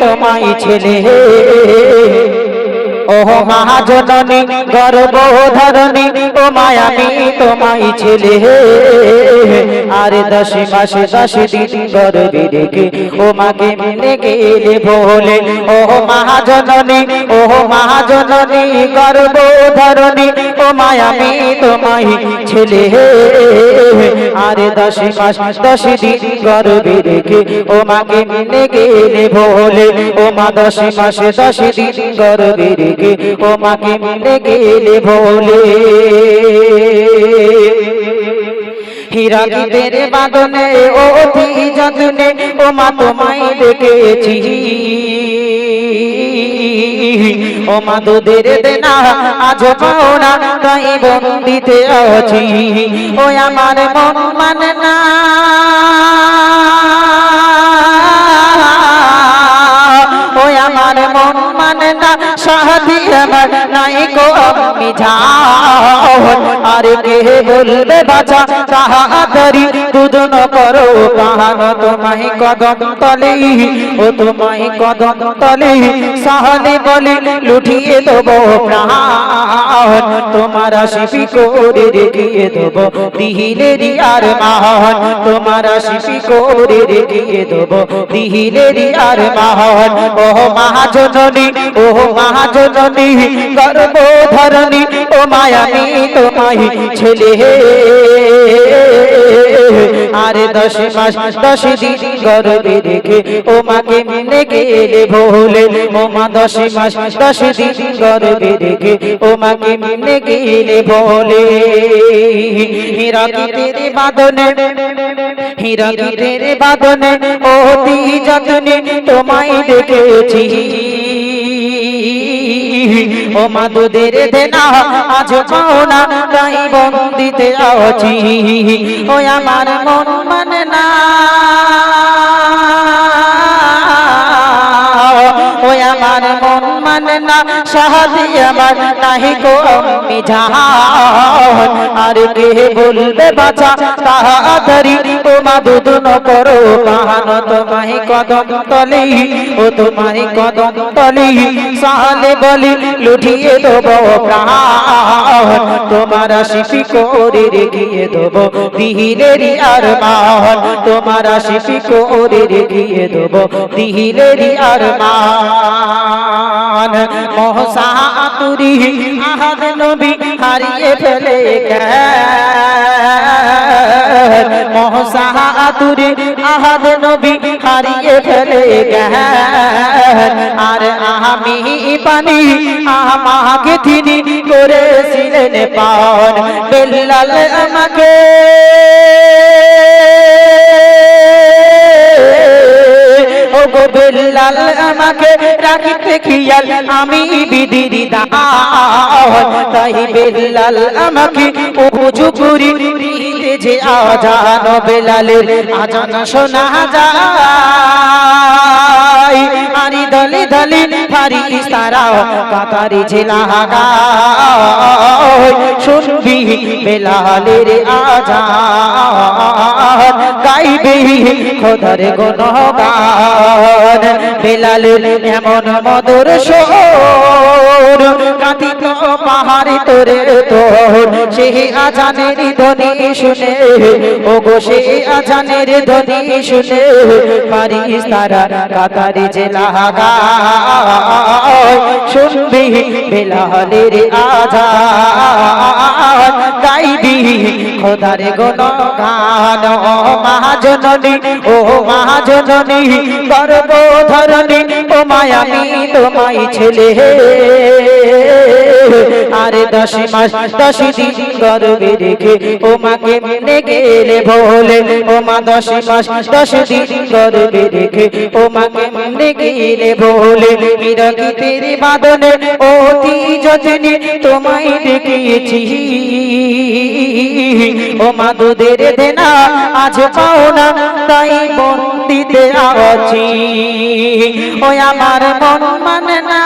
তোমায় ছেলে। ও মহাজননী গর্ব ধরণী ও মায়ামি তোমায় ছেলে। আর দশ মাসে দশ দিন গর্বে রেখে ও মাকে মেনে গেলে ভোলে ও মহাজননী ও মহাজননী গর্ব ধরণী ও মায়ামি তোমায় ছেলে আর দশ মাস দশ দিন গর্বে রেখে ও মাকে মেনে গেলে ভোলে ও মা দশ মাসে দশ দিন গর্বে রেখে ও মাকে মেনে গেলে ভোলে গীতের বাদনে অতি যত্নে ও মা তোমায় দেখেছি। ও মা দুধের দেনা আজ পাও না তাই বন্দিতে আছি। ও আমার মন মানে না। ও আমার মন মানে না। সাথী আমার নাই গো আমি যাও। আর কে বলবে বাঁচা তাহাতারি দুদন করো। কাহান তোমায় কদম তলে, ও তোমায় কদম তলে সাহলে বলে লুঠিয়ে দেবো প্রাণ। তোমার শিপি করে রেখে দেবো দিহিলে রিয়ার মাহন। তোমার শিপি করে রেখে দেবো দিহিলে রিয়ার মাহন। ও মহাজননী ও মহাজননী গর্ব ধরণী ও মায়ামি তোমায় ছেলে আরে দশ মাস, দশ দিন গর্বে রেখে ও মাকে মেনে গেলে ভোলে। ও মা দশ মাস, দশ দিন গর্বে রেখে ও মাকে মেনে গেলে ভোলে। হীরা কি তেরে বাদনে হীরা কি তেরে বাদনে অতি যত্নে তোমায় দেখেছি। ও মা দুধের দেনা আজ পাওনা তাই বন্দিতে আছি। ও আমার মন মানে মন না সাহায্য আমার নাহি গো আমি যাও আর কে বলবে বাঁচা তাড়াতাড়ি ও মা দুদন করো কাহান তোমায় কদম তলে ও তোমায় কদম তলে সালে বলি লুঠিয়ে দেবো প্রাণ তোমার শিপি করে রেখিয়ে দেবো দিহিলেরি আর মান তোমার শিপি করে রেখিয়ে দেবো দিহিলেরি আর মান মহসা তুরি আহাদ নবী হারিয়ে ফেলে মহসা তুরি আহাদ নবী হারিয়ে ফেলে আর আমি পানি আমাকে তিনি করেছিলেন আমাকে ও গো বেল্লাল আমাকে রাখিতে খিয়াল, আমি তাই বেল্লাল আমাকে যে আজান বেলালের আজান শোনা যায়। আরি দলে দলে ফারি তারা কাতারি জেলা শুনবি বেলালের আজান, গাইবে খোদার গুণগান। বেলালের এমন মধুর সোর, কাঁদিত পাহাড়ি তোরে তোর। সেই আজানের ধ্বনি শুনে ও গো সেই আজানের ধ্বনি শুনে, পারিস তারা কাতারি জেলা শুনবি বেলালের আজান খোদার গুণগান, ও মহাজননী ও মহাজননী গর্ব ধরণী ও মায়ামি তোমায় ছেলে। আরে দশ মাস, দশ দিন গর্বে রেখে ও মাকে মেনে গেলে ভোলে। ও মা দশ মাস, দশ দিন গর্বে রেখে ও মাকে মেনে গেলে ভোলে। বিরকি তেরে বাদনে অতি যত্নে তোমায় দেখিয়েছি। ও মা দুধের দেনা আজ পাও না, তাই বন্দিতে আছি। ও আমার মন মানে না।